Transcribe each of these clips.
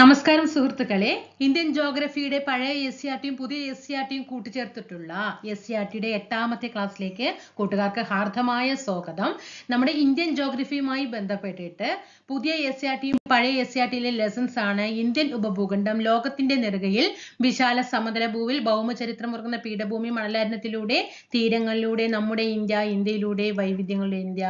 നമസ്കാരം സുഹൃത്തുക്കളെ. ഇന്ത്യൻ ജോഗ്രഫിയുടെ പഴയ എസ് സി ആർ ടിയും പുതിയ എസ് സി ആർ ടിയും കൂട്ടിച്ചേർത്തിട്ടുള്ള എസ് സി ആർ ടിയുടെ എട്ടാമത്തെ ക്ലാസ്സിലേക്ക് കൂട്ടുകാർക്ക് ഹാർദമായ സ്വാഗതം. നമ്മുടെ ഇന്ത്യൻ ജോഗ്രഫിയുമായി ബന്ധപ്പെട്ടിട്ട് പുതിയ എസ് സി ആർ ടിയും പഴയ എസ് സി ആർ ടിയിലെ ലെസൺസ് ആണ് ഇന്ത്യൻ ഉപഭൂഖണ്ഡം ലോകത്തിന്റെ നെറുകയിൽ വിശാല സമതല ഭൂവിൽ ഭൗമചരിത്രം ഉറങ്ങുന്ന പീഠഭൂമി മണലാരണത്തിലൂടെ തീരങ്ങളിലൂടെ നമ്മുടെ ഇന്ത്യ ഇന്ത്യയിലൂടെ വൈവിധ്യങ്ങളുടെ ഇന്ത്യ.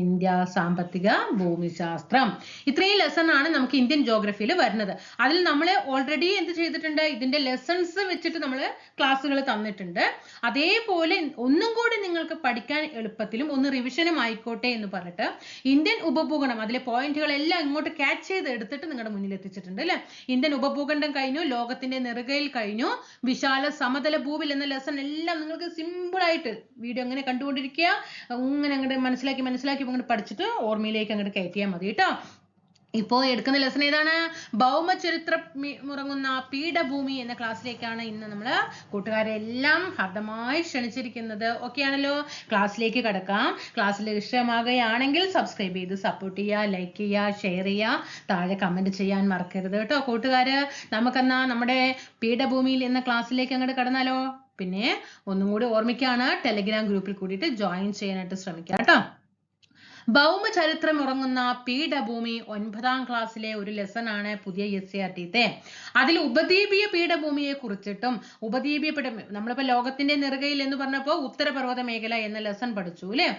ഇന്ത്യ സാമ്പത്തിക ഭൂമിശാസ്ത്രം. ഇത്രയും ലെസൺ ആണ് നമുക്ക് ഇന്ത്യൻ ജോഗ്രഫിയിൽ വരുന്നത്. അതിൽ നമ്മൾ ഓൾറെഡി എന്ത് ചെയ്തിട്ടുണ്ട്? ഇതിന്റെ ലെസൺസ് വെച്ചിട്ട് നമ്മൾ ക്ലാസ്സുകൾ തന്നിട്ടുണ്ട്. അതേപോലെ ഒന്നും കൂടി നിങ്ങൾക്ക് പഠിക്കാൻ എളുപ്പത്തിലും ഒന്ന് റിവിഷനും ആയിക്കോട്ടെ എന്ന് പറഞ്ഞിട്ട് ഇന്ത്യൻ ഉപഭൂഖണ്ഡം അതിലെ പോയിന്റുകളെല്ലാം ഇങ്ങോട്ട് ക്യാച്ച് ചെയ്ത് എടുത്തിട്ട് നിങ്ങളുടെ മുന്നിൽ എത്തിച്ചിട്ടുണ്ട് അല്ലെ? ഇന്ത്യൻ ഉപഭൂഖണ്ഡം കഴിഞ്ഞു ലോകത്തിന്റെ നെറുകയിൽ കഴിഞ്ഞു. വിശാല സമതല ഭൂവിൽ എന്ന ലെസൺ എല്ലാം നിങ്ങൾക്ക് സിമ്പിൾ ആയിട്ട് വീഡിയോ അങ്ങനെ കണ്ടുകൊണ്ടിരിക്കുക? അങ്ങനെ അങ്ങോട്ട് മനസ്സിലാക്കി മനസ്സിലാക്കി അങ്ങോട്ട് പഠിച്ചിട്ട് ഓർമ്മയിലേക്ക് അങ്ങോട്ട് കയറ്റിയാൽ മതി കേട്ടോ. ഇപ്പോ എടുക്കുന്ന ലെസൺ ഏതാണ്? ഭൗമചരിത്ര മുറങ്ങുന്ന പീഠഭൂമി എന്ന ക്ലാസ്സിലേക്കാണ് ഇന്ന് നമ്മൾ കൂട്ടുകാരെ എല്ലാം ഹർദമായി ക്ഷണിച്ചിരിക്കുന്നത്. ഓക്കെ ആണല്ലോ? ക്ലാസ്സിലേക്ക് കടക്കാം. ക്ലാസ്സിൽ ഇഷ്ടമാകുകയാണെങ്കിൽ സബ്സ്ക്രൈബ് ചെയ്ത് സപ്പോർട്ട് ചെയ്യുക ലൈക്ക് ചെയ്യുക ഷെയർ ചെയ്യുക താഴെ കമന്റ് ചെയ്യാൻ മറക്കരുത് കേട്ടോ കൂട്ടുകാര്. നമുക്കെന്നാ നമ്മുടെ പീഠഭൂമിയിൽ എന്ന ക്ലാസ്സിലേക്ക് അങ്ങോട്ട് കടന്നാലോ? പിന്നെ ഒന്നും കൂടി ഓർമ്മിക്കുകയാണ് ടെലിഗ്രാം ഗ്രൂപ്പിൽ കൂടിയിട്ട് ജോയിൻ ചെയ്യാനായിട്ട് ശ്രമിക്കുക കേട്ടോ. ഭൗമചരിത്രം ഉറങ്ങുന്ന പീഠഭൂമി ഒൻപതാം ക്ലാസ്സിലെ ഒരു ലെസൺ ആണ് പുതിയ എസ് സി ആർ ടിത്തെ അതിൽ ഉപദ്വീപീയ പീഠഭൂമിയെ കുറിച്ചിട്ടും ഉപദ്വീപീയ പീഠ നമ്മളിപ്പോ ലോകത്തിന്റെ നെറുകയിൽ എന്ന് പറഞ്ഞപ്പോ ഉത്തരപർവത മേഖല എന്ന ലെസൺ പഠിച്ചു അല്ലെ?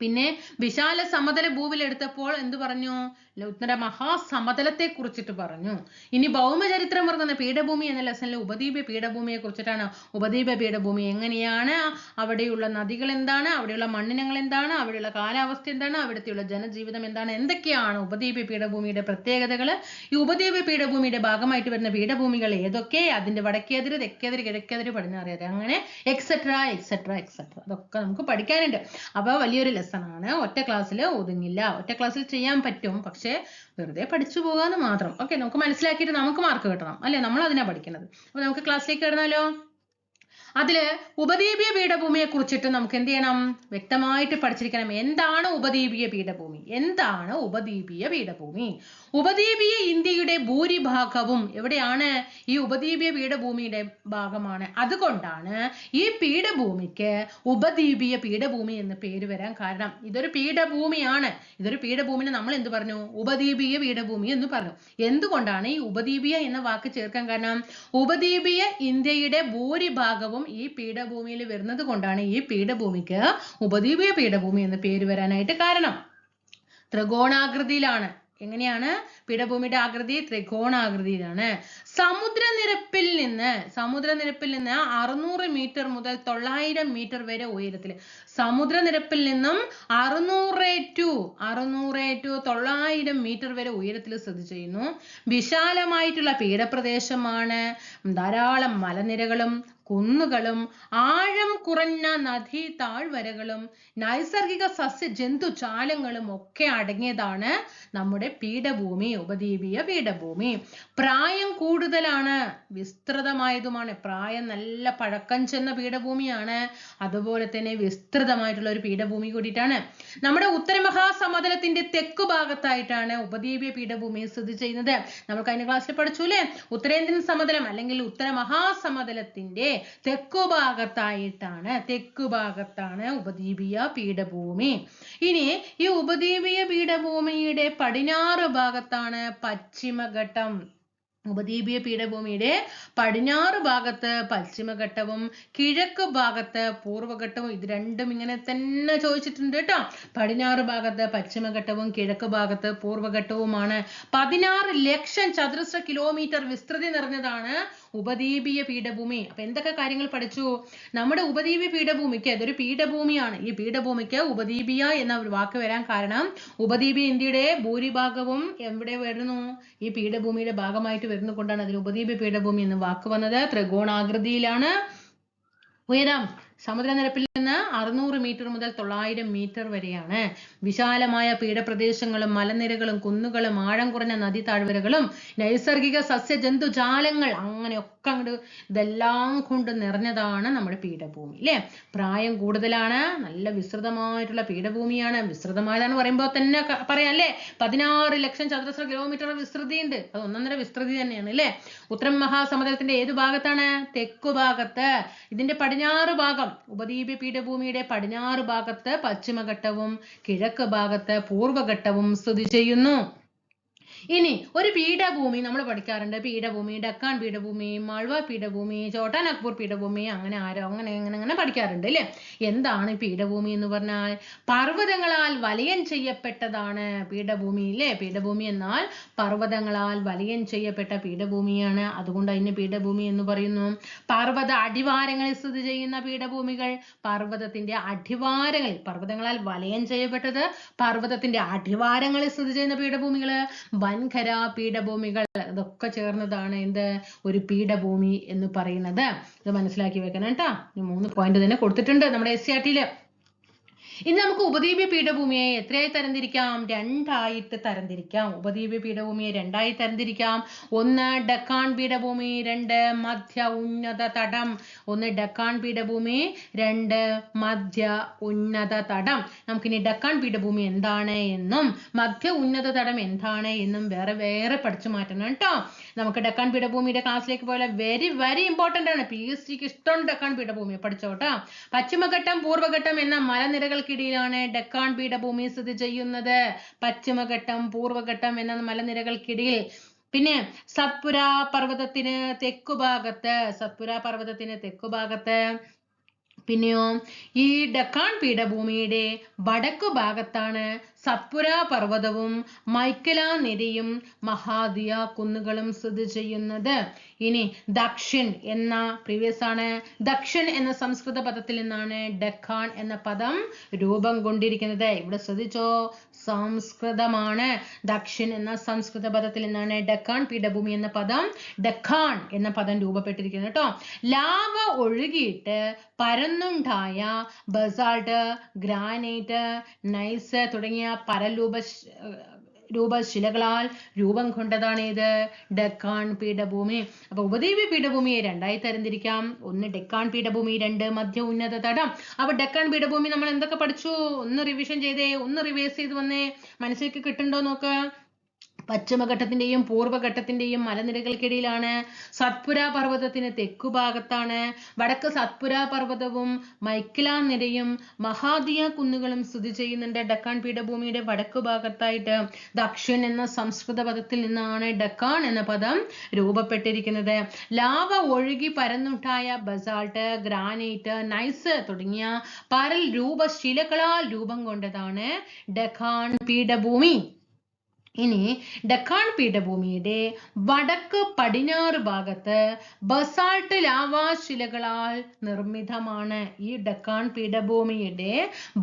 പിന്നെ വിശാല സമതല ഭൂവിലെടുത്തപ്പോൾ എന്ത് പറഞ്ഞു? ഉത്തര മഹാസമതലത്തെ കുറിച്ചിട്ട് പറഞ്ഞു. ഇനി ഭൗമചരിത്രം പറഞ്ഞ പീഠഭൂമി എന്ന ലെസണിൽ ഉപദ്വീപ പീഠഭൂമിയെ കുറിച്ചിട്ടാണ്. ഉപദ്വീപ പീഠഭൂമി എങ്ങനെയാണ്? അവിടെയുള്ള നദികൾ എന്താണ്? അവിടെയുള്ള മണ്ണിനങ്ങൾ എന്താണ്? അവിടെയുള്ള കാലാവസ്ഥ എന്താണ്? അവിടുത്തെയുള്ള ജനജീവിതം എന്താണ്? എന്തൊക്കെയാണ് ഉപദ്വീപ പീഠഭൂമിയുടെ പ്രത്യേകതകൾ ഈ ഉപദ്വീപ പീഠഭൂമിയുടെ ഭാഗമായിട്ട് വരുന്ന പീഠഭൂമികൾ ഏതൊക്കെ? അതിന്റെ വടക്കേതിര് തെക്കേതിര് കിഴക്കേതിര് പടിഞ്ഞാറേതിര് അങ്ങനെ എക്സെട്ര എക്സെട്ര എക്സെട്ര അതൊക്കെ നമുക്ക് പഠിക്കാനുണ്ട്. അപ്പോൾ വലിയൊരു ലെസൺ ആണ് ഒറ്റ ക്ലാസ്സിൽ ഒതുങ്ങില്ല. ഒറ്റ ക്ലാസ്സിൽ ചെയ്യാൻ പറ്റും. പക്ഷെ വെറുതെ പഠിച്ചു പോകാന്ന് മാത്രം. ഓക്കെ നമുക്ക് മനസ്സിലാക്കിയിട്ട് നമുക്ക് മാർക്ക് കിട്ടണം. അല്ലെ? നമ്മൾ അതിനാ പഠിക്കുന്നത് അപ്പൊ നമുക്ക് ക്ലാസ്സിലേക്ക് കിടന്നാലോ? അതിൽ ഉപദ്വീപീയ പീഠഭൂമിയെ കുറിച്ചിട്ട് നമുക്ക് എന്ത് ചെയ്യണം? വ്യക്തമായിട്ട് പഠിച്ചിരിക്കണം. എന്താണ് ഉപദ്വീപീയ പീഠഭൂമി? എന്താണ് ഉപദ്വീപീയ പീഠഭൂമി? ഉപദ്വീപീയ ഇന്ത്യയുടെ ഭൂരിഭാഗവും എവിടെയാണ്? ഈ ഉപദ്വീപീയ പീഠഭൂമിയുടെ ഭാഗമാണ്. അതുകൊണ്ടാണ് ഈ പീഠഭൂമിക്ക് ഉപദ്വീപീയ പീഠഭൂമി എന്ന് പേര് വരാൻ കാരണം. ഇതൊരു പീഠഭൂമിയാണ്. ഇതൊരു പീഠഭൂമിനെ നമ്മൾ എന്ത് പറഞ്ഞു? ഉപദ്വീപീയ പീഠഭൂമി എന്ന് പറഞ്ഞു. എന്തുകൊണ്ടാണ് ഈ ഉപദ്വീപീയ എന്ന വാക്ക് ചേർക്കാൻ കാരണം? ഉപദ്വീപീയ ഇന്ത്യയുടെ ഭൂരിഭാഗവും ഈ പീഠഭൂമിയിൽ വരുന്നത് കൊണ്ടാണ് ഈ പീഠഭൂമിക്ക് ഉപദ്വീപീയ പീഠഭൂമി എന്ന പേര് വരാനായിട്ട് കാരണം. ത്രികോണാകൃതിയിലാണ്. എങ്ങനെയാണ്? പീഠഭൂമിയുടെ ആകൃതി ത്രികോണാകൃതിയിലാണ്. സമുദ്രനിരപ്പിൽ നിന്ന് സമുദ്രനിരപ്പിൽ നിന്ന് അറുന്നൂറ് മീറ്റർ മുതൽ തൊള്ളായിരം മീറ്റർ വരെ ഉയരത്തിൽ. സമുദ്രനിരപ്പിൽ നിന്നും അറുന്നൂറ് ടു അറുന്നൂറ് ടു തൊള്ളായിരം മീറ്റർ വരെ ഉയരത്തിൽ സ്ഥിതി ചെയ്യുന്നു. വിശാലമായിട്ടുള്ള പീഠപ്രദേശമാണ്. ധാരാളം മലനിരകളും കുന്നുകളും ആഴം കുറഞ്ഞ നദീ താഴ്വരകളും നൈസർഗിക സസ്യ ജന്തുജാലങ്ങളും ഒക്കെ അടങ്ങിയതാണ് നമ്മുടെ പീഠഭൂമി ഉപദ്വീപീയ പീഠഭൂമി. പ്രായം കൂടുതലാണ്. വിസ്തൃതമായതുമാണ്. പ്രായം നല്ല പഴക്കം ചെന്ന പീഠഭൂമിയാണ്. അതുപോലെ തന്നെ വിസ്തൃതമായിട്ടുള്ള ഒരു പീഠഭൂമി കൂടിയിട്ടാണ്. നമ്മുടെ ഉത്തര മഹാസമതലത്തിന്റെ തെക്കു ഭാഗത്തായിട്ടാണ് ഉപദ്വീപീയ പീഠഭൂമി സ്ഥിതി ചെയ്യുന്നത്. നമ്മൾ കഴിഞ്ഞ ക്ലാസ്സിൽ പഠിച്ചു അല്ലേ? ഉത്തരേന്ത്യൻ സമതലം അല്ലെങ്കിൽ ഉത്തര മഹാസമതലത്തിന്റെ തെക്കു ഭാഗത്തായിട്ടാണ് തെക്കു ഭാഗത്താണ് ഉപദ്വീപീയ പീഠഭൂമി. ഇനി ഈ ഉപദ്വീപീയ പീഠഭൂമിയുടെ പടിഞ്ഞാറ് ഭാഗത്താണ് പശ്ചിമഘട്ടം. ഉപദ്വീപീയ പീഠഭൂമിയുടെ പടിഞ്ഞാറ് ഭാഗത്ത് പശ്ചിമഘട്ടവും കിഴക്ക് ഭാഗത്ത് പൂർവഘട്ടവും ഇത് രണ്ടും ഇങ്ങനെ തന്നെ ചോദിച്ചിട്ടുണ്ട് കേട്ടോ. പടിഞ്ഞാറ് ഭാഗത്ത് പശ്ചിമഘട്ടവും കിഴക്ക് ഭാഗത്ത് പൂർവഘട്ടവുമാണ് പതിനാറ് ലക്ഷം ചതുരശ്ര കിലോമീറ്റർ വിസ്തൃതി നിറഞ്ഞതാണ് ഉപദ്വീപീയ പീഠഭൂമി. അപ്പൊ എന്തൊക്കെ കാര്യങ്ങൾ പഠിച്ചു? നമ്മുടെ ഉപദ്വീപീയ പീഠഭൂമിക്ക് അതൊരു പീഠഭൂമിയാണ്. ഈ പീഠഭൂമിക്ക് ഉപദ്വീപീയ എന്ന ഒരു വാക്ക് വരാൻ കാരണം ഉപദ്വീപീയ ഇന്ത്യയുടെ ഭൂരിഭാഗവും എവിടെ വരുന്നു? ഈ പീഠഭൂമിയുടെ ഭാഗമായിട്ട് വരുന്നതുകൊണ്ടാണ് അതിന് ഉപദ്വീപീയ പീഠഭൂമി എന്ന് വാക്ക് വന്നത്. ത്രികോണാകൃതിയിലാണ്. ഉയരം സമുദ്രനിരപ്പിൽ നിന്ന് അറുന്നൂറ് മീറ്റർ മുതൽ തൊള്ളായിരം മീറ്റർ വരെയാണ്. വിശാലമായ പീഠപ്രദേശങ്ങളും മലനിരകളും കുന്നുകളും ആഴം കുറഞ്ഞ നദീ താഴ്വരകളും നൈസർഗിക സസ്യജന്തുജാലങ്ങൾ അങ്ങനെയൊക്കെ അങ്ങോട്ട് ഇതെല്ലാം കൊണ്ട് നിറഞ്ഞതാണ് നമ്മുടെ പീഠഭൂമി അല്ലേ പ്രായം കൂടുതലാണ് നല്ല വിസ്തൃതമായിട്ടുള്ള പീഠഭൂമിയാണ്. വിസ്തൃതമായതാണ് പറയുമ്പോൾ തന്നെ പറയാം അല്ലേ? പതിനാറ് ലക്ഷം ചതുരശ്ര കിലോമീറ്റർ വിസ്തൃതിയുണ്ട്. അത് ഒന്നൊന്നര വിസ്തൃതി തന്നെയാണ് അല്ലേ ഉത്തരം മഹാസമുദ്രത്തിന്റെ ഏത് ഭാഗത്താണ്? തെക്കു ഭാഗത്ത്. ഇതിന്റെ പടിഞ്ഞാറ് ഭാഗം ഉപദ്വീപ് പീഠഭൂമിയുടെ പടിഞ്ഞാറ് ഭാഗത്ത് പശ്ചിമഘട്ടവും കിഴക്ക് ഭാഗത്ത് പൂർവഘട്ടവും സ്ഥിതി ചെയ്യുന്നു. ഇനി ഒരു പീഠഭൂമി നമ്മൾ പഠിക്കാറുണ്ട്. പീഠഭൂമി ഡക്കാൻ പീഠഭൂമി മാൾവ പീഠഭൂമി ചോട്ടാ നാഗ്പൂർ പീഠഭൂമി അങ്ങനെ ആരോ അങ്ങനെ അങ്ങനെ അങ്ങനെ പഠിക്കാറുണ്ട് അല്ലേ എന്താണ് പീഠഭൂമി എന്ന് പറഞ്ഞാൽ പർവതങ്ങളാൽ വലയം ചെയ്യപ്പെട്ടതാണ് പീഠഭൂമി അല്ലേ പീഠഭൂമി എന്നാൽ പർവതങ്ങളാൽ വലയം ചെയ്യപ്പെട്ട പീഠഭൂമിയാണ്. അതുകൊണ്ട് അതിന് പീഠഭൂമി എന്ന് പറയുന്നു. പർവത അടിവാരങ്ങളിൽ സ്ഥിതി ചെയ്യുന്ന പീഠഭൂമികൾ പർവതത്തിന്റെ അടിവാരങ്ങളിൽ പർവതങ്ങളാൽ വലയം ചെയ്യപ്പെട്ടത് പർവതത്തിന്റെ അടിവാരങ്ങളിൽ സ്ഥിതി ചെയ്യുന്ന പീഠഭൂമികൾ വൻഖര പീഠഭൂമികൾ ഇതൊക്കെ ചേർന്നതാണ് എന്ത്? ഒരു പീഠഭൂമി എന്ന് പറയുന്നത്. ഇത് മനസ്സിലാക്കി വെക്കണം കേട്ടോ. മൂന്ന് പോയിന്റ് തന്നെ കൊടുത്തിട്ടുണ്ട് നമ്മുടെ എസ് സി ആർ ടിയിൽ ഇനി നമുക്ക് ഉപദ്വീപ് പീഠഭൂമിയെ എത്രയായി തരംതിരിക്കാം? രണ്ടായിട്ട് തരംതിരിക്കാം. ഉപദ്വീപ് പീഠഭൂമിയെ രണ്ടായി തരംതിരിക്കാം. ഒന്ന് ഡക്കാൻ പീഠഭൂമി രണ്ട് മധ്യ ഉന്നത തടം. ഒന്ന് ഡക്കാൻ പീഠഭൂമി രണ്ട് മധ്യ ഉന്നത തടം. നമുക്കിനി ഡക്കാൻ പീഠഭൂമി എന്താണ് എന്നും മധ്യ ഉന്നത തടം എന്താണ് എന്നും വേറെ വേറെ പഠിച്ചു മാറ്റണം കേട്ടോ. നമുക്ക് ഡക്കാൻ പീഠഭൂമിയുടെ ക്ലാസ്സിലേക്ക് പോയാൽ വെരി വെരി ഇമ്പോർട്ടന്റ് ആണ്. പി എസ് സിക്ക് ഇഷ്ടം ഡക്കാൻ പീഠഭൂമി പഠിച്ചോട്ടോ പശ്ചിമഘട്ടം പൂർവഘട്ടം എന്ന മലനിരകൾക്കിടയിലാണ് ഡക്കാൻ പീഠഭൂമി സ്ഥിതി ചെയ്യുന്നത്. പശ്ചിമഘട്ടം പൂർവഘട്ടം എന്ന മലനിരകൾക്കിടയിൽ. പിന്നെ സത്പുര പർവതത്തിന് തെക്കുഭാഗത്ത് സത്പുര പർവതത്തിന് തെക്കുഭാഗത്ത്. പിന്നെയോ ഈ ഡക്കാൻ പീഠഭൂമിയുടെ വടക്കു ഭാഗത്താണ് സത്പുര പർവതവും മൈക്കല നിരയും മഹാദിയ കുന്നുകളും സ്ഥിതി ചെയ്യുന്നത്. ഇനി ദക്ഷിൺ എന്ന പ്രീവിയസ് ആണ്. ദക്ഷിൺ എന്ന സംസ്കൃത പദത്തിൽ നിന്നാണ് ഡെക്കാൻ എന്ന പദം രൂപം കൊണ്ടിരിക്കുന്നത്. ഇവിടെ ശ്രദ്ധിച്ചോ സംസ്കൃതമാണ്. ദക്ഷിൺ എന്ന സംസ്കൃത പദത്തിൽ നിന്നാണ് ഡെക്കാൻ പീഠഭൂമി എന്ന പദം ഡെക്കാൻ എന്ന പദം രൂപപ്പെട്ടിരിക്കുന്നത് കേട്ടോ. ലാവ ഒഴുകിയിട്ട് പരന്നുണ്ടായ ബസാൾട്ട് ഗ്രാനൈറ്റ് നൈസ് തുടങ്ങിയ പരരൂപ രൂപശിലകളാൽ രൂപം കൊണ്ടതാണ് ഇത് ഡക്കാൻ പീഠഭൂമി. അപ്പൊ ഉപദേവി പീഠഭൂമിയെ രണ്ടായി തരംതിരിക്കാം. ഒന്ന് ഡെക്കാൻ പീഠഭൂമി രണ്ട് മധ്യ ഉന്നത തടം. അപ്പൊ ഡെക്കാൺ പീഠഭൂമി നമ്മൾ എന്തൊക്കെ പഠിച്ചു? ഒന്ന് റിവിഷൻ ചെയ്തേ ഒന്ന് റിവേഴ്സ് ചെയ്ത് വന്നേ. മനസ്സിലേക്ക് കിട്ടുന്നുണ്ടോ നോക്ക്. പശ്ചിമഘട്ടത്തിന്റെയും പൂർവഘട്ടത്തിന്റെയും മലനിരകൾക്കിടയിലാണ് സത്പുര പർവതത്തിന് തെക്കുഭാഗത്താണ്. വടക്ക് സത്പുര പർവതവും മൈക്കില നിരയും മഹാദിയ കുന്നുകളും സ്ഥിതി ചെയ്യുന്നുണ്ട് ഡക്കാൻ പീഠഭൂമിയുടെ വടക്കു ഭാഗത്തായിട്ട് ദക്ഷിൺ എന്ന സംസ്കൃത പദത്തിൽ നിന്നാണ് ഡക്കാൻ എന്ന പദം രൂപപ്പെട്ടിരിക്കുന്നത്. ലാവ ഒഴുകി പരന്നുണ്ടായ ബസാൾട്ട് ഗ്രാനൈറ്റ് നൈസ് തുടങ്ങിയ പരൽ രൂപശിലകളാൽ രൂപം കൊണ്ടതാണ് ഡക്കാൻ പീഠഭൂമി. ഇനി ഡക്കാൻ പീഠഭൂമിയുടെ വടക്ക് പടിഞ്ഞാറ് ഭാഗത്ത് ബസാൾട്ട് ലാവാശിലകളാൽ നിർമ്മിതമാണ് ഈ ഡക്കാൻ പീഠഭൂമിയുടെ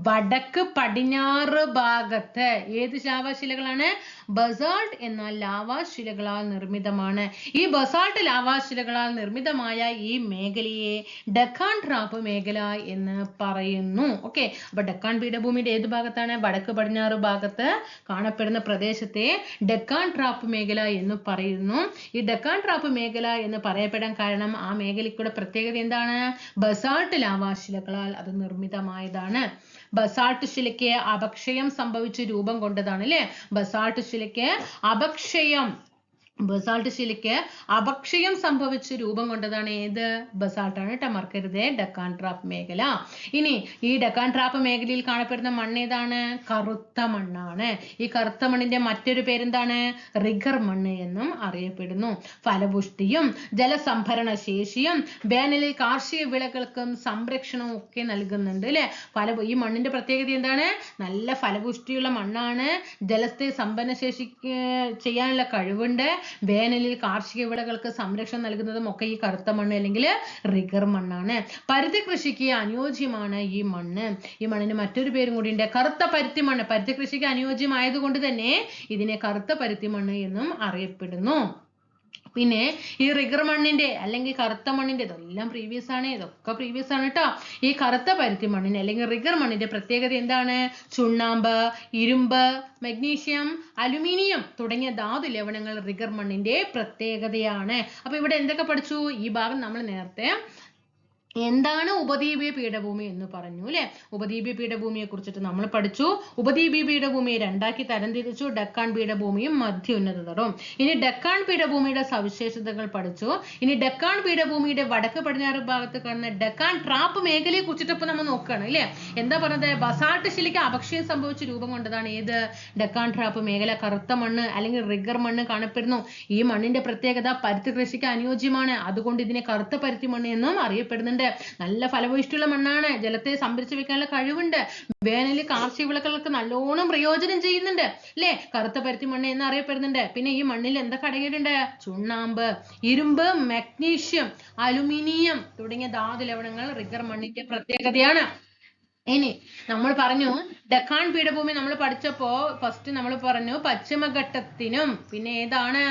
വടക്ക് പടിഞ്ഞാറ് ഭാഗത്ത്. ഏത് ലാവാശിലകളാണ് ബസാൾട്ട് എന്ന ലാവാശിലകളാൽ നിർമ്മിതമാണ്. ഈ ബസാൾട്ട് ലാവാശിലകളാൽ നിർമ്മിതമായ ഈ മേഖലയെ ഡക്കാൻ ട്രാപ്പ് മേഖല എന്ന് പറയുന്നു. ഓക്കെ. അപ്പൊ ഡക്കാൻ പീഠഭൂമിയുടെ ഏത് ഭാഗത്താണ്? വടക്ക് പടിഞ്ഞാറ് ഭാഗത്ത് കാണപ്പെടുന്ന പ്രദേശത്തെ ഡക്കാൻ ട്രാപ്പ് മേഖല എന്ന് പറയുന്നു. ഈ ഡെക്കാൻ ട്രാപ്പ് മേഖല എന്ന് പറയപ്പെടാൻ കാരണം ആ മേഖലയ്ക്കുള്ള പ്രത്യേകത എന്താണ്? ബസാൾട്ട് ലാവാശിലകളാൽ അത് നിർമ്മിതമായതാണ്. ബസാൾട്ട് ശിലയ്ക്ക് അപക്ഷയം സംഭവിച്ച രൂപം കൊണ്ടതാണ് അല്ലേ ബസാൾട്ട് ശിലയ്ക്ക് അപക്ഷയം ബസാൾട്ട് ശിലയ്ക്ക് അപക്ഷയം സംഭവിച്ച് രൂപം കൊണ്ടതാണ് ഏത്? ബസാൾട്ടാണ് കേട്ടോ മറക്കരുത്. ഡക്കാൻ ട്രാപ്പ് മേഖല. ഇനി ഈ ഡക്കാൻ ട്രാപ്പ് മേഖലയിൽ കാണപ്പെടുന്ന മണ്ണ് ഏതാണ്? കറുത്ത മണ്ണാണ്. ഈ കറുത്ത മണ്ണിന്റെ മറ്റൊരു പേരെന്താണ്? റിഗർ മണ്ണ് എന്നും അറിയപ്പെടുന്നു. ഫലപുഷ്ടിയും ജലസംഭരണ ശേഷിയും വേനലിൽ കാർഷിക വിളകൾക്കും സംരക്ഷണവും ഒക്കെ നൽകുന്നുണ്ട് അല്ലെ ഫല ഈ മണ്ണിന്റെ പ്രത്യേകത എന്താണ്? നല്ല ഫലപുഷ്ടിയുള്ള മണ്ണാണ്. ജലത്തെ സമ്പന്നശേഷി ചെയ്യാനുള്ള കഴിവുണ്ട്. വേനലിൽ കാർഷിക വിളകൾക്ക് സംരക്ഷണം നൽകുന്നതും ഒക്കെ ഈ കറുത്ത മണ്ണ് അല്ലെങ്കിൽ റിഗർ മണ്ണാണ്. പരുത്തി കൃഷിക്ക് അനുയോജ്യമാണ് ഈ മണ്ണ്. ഈ മണ്ണിന് മറ്റൊരു പേരും കൂടി കൂടിയുണ്ട്. കറുത്ത പരുത്തി മണ്ണ്. പരുത്തി കൃഷിക്ക് അനുയോജ്യമായതുകൊണ്ട് തന്നെ ഇതിനെ കറുത്ത പരുത്തി മണ്ണ് എന്നും അറിയപ്പെടുന്നു. പിന്നെ ഈ റിഗർ മണ്ണിന്റെ അല്ലെങ്കിൽ കറുത്ത മണ്ണിന്റെ ഇതെല്ലാം പ്രീവിയസ് ആണ് ഇതൊക്കെ പ്രീവിയസ് ആണ് കേട്ടോ ഈ കറുത്ത പരുത്തി മണ്ണിന് അല്ലെങ്കിൽ റിഗർ മണ്ണിന്റെ പ്രത്യേകത എന്താണ്? ചുണ്ണാമ്പ് ഇരുമ്പ് മഗ്നീഷ്യം അലുമിനിയം തുടങ്ങിയ ധാതു ലവണങ്ങൾ റിഗർ മണ്ണിന്റെ പ്രത്യേകതയാണ്. അപ്പൊ ഇവിടെ എന്തൊക്കെ പഠിച്ചു? ഈ ഭാഗം നമ്മൾ നേരത്തെ എന്താണ് ഉപദ്വീപീയ പീഠഭൂമി എന്ന് പറഞ്ഞു അല്ലെ ഉപദ്വീപീയ പീഠഭൂമിയെ കുറിച്ചിട്ട് നമ്മൾ പഠിച്ചു. ഉപദ്വീപീയ പീഠഭൂമിയെ രണ്ടാക്കി തരംതിരിച്ചു ഡക്കാൻ പീഠഭൂമിയും മധ്യ ഉന്നതതടവും ഇനി ഡക്കാൻ പീഠഭൂമിയുടെ സവിശേഷതകൾ പഠിച്ചു. ഇനി ഡക്കാൻ പീഠഭൂമിയുടെ വടക്ക് പടിഞ്ഞാറ് ഭാഗത്ത് കാണുന്ന ഡക്കാൻ ട്രാപ്പ് മേഖലയെ കുറിച്ചിട്ട് ഇപ്പൊ നമ്മൾ നോക്കുകയാണ് അല്ലെ എന്താ പറഞ്ഞത്? ബസാൾട്ട് ശിലയ്ക്ക് അപക്ഷയം സംഭവിച്ച രൂപം കൊണ്ടതാണ് ഏത്? ഡക്കാൻ ട്രാപ്പ് മേഖല. കറുത്ത മണ്ണ് അല്ലെങ്കിൽ റിഗർ മണ്ണ് കാണപ്പെടുന്നു. ഈ മണ്ണിന്റെ പ്രത്യേകത പരുത്തി കൃഷിക്ക് അനുയോജ്യമാണ്. അതുകൊണ്ട് ഇതിനെ കറുത്ത പരുത്തി മണ്ണ് എന്നും അറിയപ്പെടുന്നുണ്ട്. നല്ല ഫലഭൂയിഷ്ടിയുള്ള മണ്ണാണ്. ജലത്തെ സംഭരിച്ചു വെക്കാനുള്ള കഴിവുണ്ട്. വേനലിൽ കാർഷിക വിളകൾക്ക് നല്ലോണം പ്രയോജനം ചെയ്യുന്നുണ്ട്. അല്ലേ കറുത്ത പരുത്തി മണ്ണ് എന്ന് അറിയപ്പെടുന്നുണ്ട്. പിന്നെ ഈ മണ്ണിൽ എന്തൊക്കെ അടങ്ങിയിട്ടുണ്ട് ചുണ്ണാമ്പ് ഇരുമ്പ് മഗ്നീഷ്യം അലുമിനിയം തുടങ്ങിയ ധാതു ലവണങ്ങൾ റിഗർ മണ്ണിന്റെ പ്രത്യേകതയാണ്. ഇനി നമ്മൾ പറഞ്ഞു ഡക്കാൻ പീഠഭൂമി നമ്മൾ പഠിച്ചപ്പോ ഫസ്റ്റ് നമ്മൾ പറഞ്ഞു പശ്ചിമഘട്ടത്തിനും പിന്നെ ഏതാണ്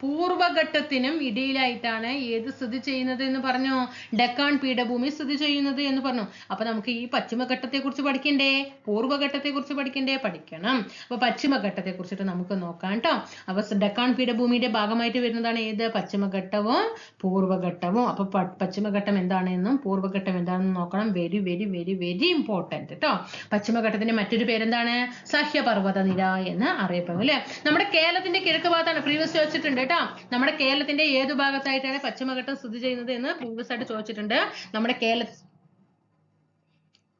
പൂർവഘട്ടത്തിനും ഇടയിലായിട്ടാണ് ഏത് സ്ഥിതി ചെയ്യുന്നത് എന്ന് പറഞ്ഞു. ഡക്കാൻ പീഠഭൂമി സ്ഥിതി ചെയ്യുന്നത് എന്ന് പറഞ്ഞു. അപ്പൊ നമുക്ക് ഈ പശ്ചിമഘട്ടത്തെ കുറിച്ച് പഠിക്കണ്ടേ? പൂർവഘട്ടത്തെ കുറിച്ച് പഠിക്കണ്ടേ? പഠിക്കണം. അപ്പൊ പശ്ചിമഘട്ടത്തെ കുറിച്ചിട്ട് നമുക്ക് നോക്കാം കേട്ടോ അപ്പൊ ഡക്കാൻ പീഠഭൂമിയുടെ ഭാഗമായിട്ട് വരുന്നതാണ് ഏത്? പശ്ചിമഘട്ടവും പൂർവഘട്ടവും. അപ്പൊ പശ്ചിമഘട്ടം എന്താണെന്നും പൂർവഘട്ടം എന്താണെന്നും നോക്കണം. Very very very very important കേട്ടോ പശ്ചിമഘട്ടത്തിന്റെ മറ്റൊരു പേരെന്താണ്? സഹ്യപർവത നിര എന്ന് അറിയപ്പെടുന്നു അല്ലെ? നമ്മുടെ കേരളത്തിന്റെ കിഴക്ക് ഭാഗത്താണ്. പ്രീവിയസ് ചോദിച്ചിട്ടുണ്ട് കേട്ടോ. നമ്മുടെ കേരളത്തിന്റെ ഏത് ഭാഗത്തായിട്ടാണ് പശ്ചിമഘട്ടം സ്ഥിതി ചെയ്യുന്നത് എന്ന് പ്രീവിയസ് ആയിട്ട് ചോദിച്ചിട്ടുണ്ട്. നമ്മുടെ കേരള